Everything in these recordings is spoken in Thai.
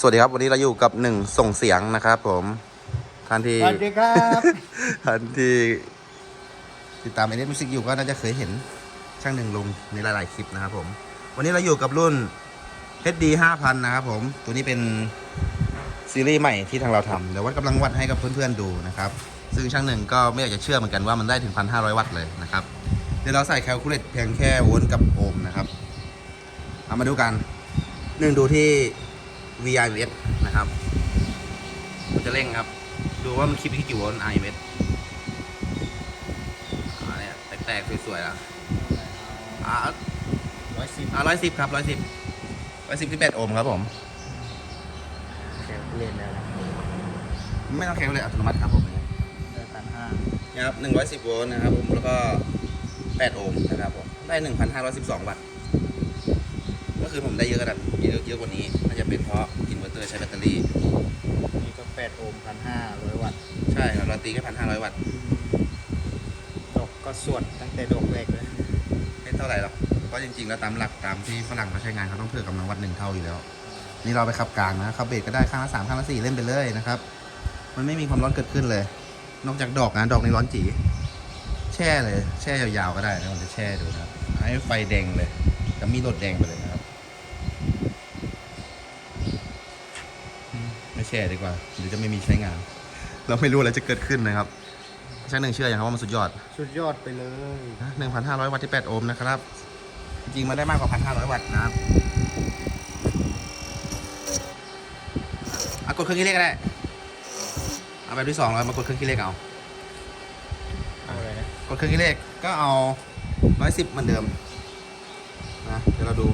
สวัสดีครับวันนี้เราอยู่กับหนึ่งส่งเสียงนะครับผมท่านที่สวัสดีครับท่านที่ติดตามเอเนมิวสิกอยู่ก็น่าจะเคยเห็นช่างหนึ่งลงในหลาย ๆ คลิปนะครับผม วันนี้เราอยู่กับรุ่น HD 5000 นะครับผม ตัวนี้เป็นซีรีส์ใหม่ที่ทางเราทำเดี๋ยววัดกำลังวัดให้กับเพื่อน ๆ ดูนะครับ ซึ่งช่างหนึ่งก็ไม่อยากจะเชื่อเหมือนกันว่ามันได้ถึง 1,500 วัตต์เลยนะครับ เดี๋ยวเราใส่แคลคูลเลตเพียงแค่โวลต์กับโอห์มนะครับ เอามาดูกันหนึ่งดูที่ VIS นะครับผมจะเร่งครับ ดูว่ามันคลิปที่กี่โวลต์ IMS อ่าเนี่ยแตกๆ สวยๆแล้วอ่าร้อยสิบอ่าร้อยสิบครับร้อยสิบร้อยสิบที่แปดโอห์มครับผมแค่เล่นแล้วนะไม่ต้องแข็งเลยอัตโนมัติครับผมได้พันห้านะครับหนึ่งร้อยสิบโวลต์นะครับผมแล้วก็แปดโอห์มนะครับผมได้หนึ่งพันห้าร้อยสิบสองวัตต์ก็ คือผมได้เยอะขนาดเยอะเยอะกว่านี้น่าจะเป็นเพราะอินเวอร์เตอร์ใช้แบตเตอรี่ นี่ก็แปดโอห์มพันห้าร้อยวัตต์ใช่ครับเราตีแค่พันห้าร้อยวัตต์ดอกก็ส่วนตั้งแต่ดอกแรกเลย ไม่เท่าไหร่หรอกเพราะจริงๆแล้วตามหลักตามที่ฝรั่งเขาใช้งานเขาต้องเพิ่มกำลังวัตต์หนึ่งเท่าอยู่แล้ว นี่เราไปขับกลางนะขับเบรกก็ได้ข้างละสามข้างละสี่เล่นไปเลยนะครับ มันไม่มีความร้อนเกิดขึ้นเลย นอกจากดอกนะดอกในร้อนจีแช่เลย แช่ยาวๆก็ได้นะผมจะแช่ดูนะครับให้ไฟแดงเลยจะมีรถแดงไปเลยนะครับอืมไม่ แช่ดีกว่าเดี๋ยวจะไม่มีใช้งาน เราไม่รู้อะไรจะเกิดขึ้นนะครับช่างหนึ่งเชื่ออย่างครับว่ามันสุดยอด สุดยอดไปเลยหนึ่งพันห้าร้อยวัตต์ที่แปดโอห์มนะครับ จริงๆมันได้มากกว่าพันห้าร้อยวัตต์นะครับเอากดเครื่องคิดเลขก็ได้ เอาแบบที่สองเรามากดเครื่องคิดเลขเอาเอาอะไรนะ กดเครื่องคิดเลขก็เอาร้อยสิบเหมือนเดิมนะเดี๋ยวเราดู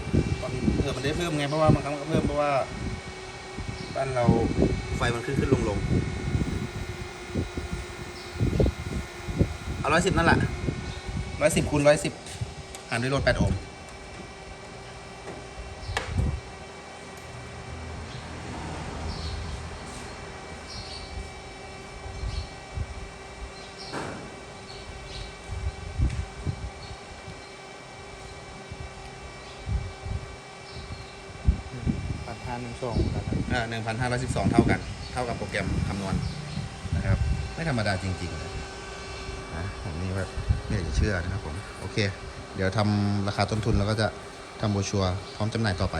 เผื่อมันได้เพิ่มไงเพราะว่าบางครั้งมันก็เพิ่มเพราะว่า บ้านเราไฟมันขึ้นขึ้นลงลงเอาร้อยสิบนั่นแหละร้อยสิบคูณร้อยสิบหารด้วยโหลดแปดโอห์มพันห้าหนึ่งสองกันนะอ่า หนึ่งพันห้าร้อยสิบสองเท่ากัน เท่ากับโปรแกรมคำนวณนะครับ ไม่ธรรมดาจริงๆนะผมนี่แบบไม่อยากจะเชื่อนะครับผม โอเค เดี๋ยวทำราคาต้นทุนแล้วก็จะทำโบชัวพร้อมจำหน่ายต่อไป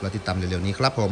เราติดตามเร็วๆนี้ครับผม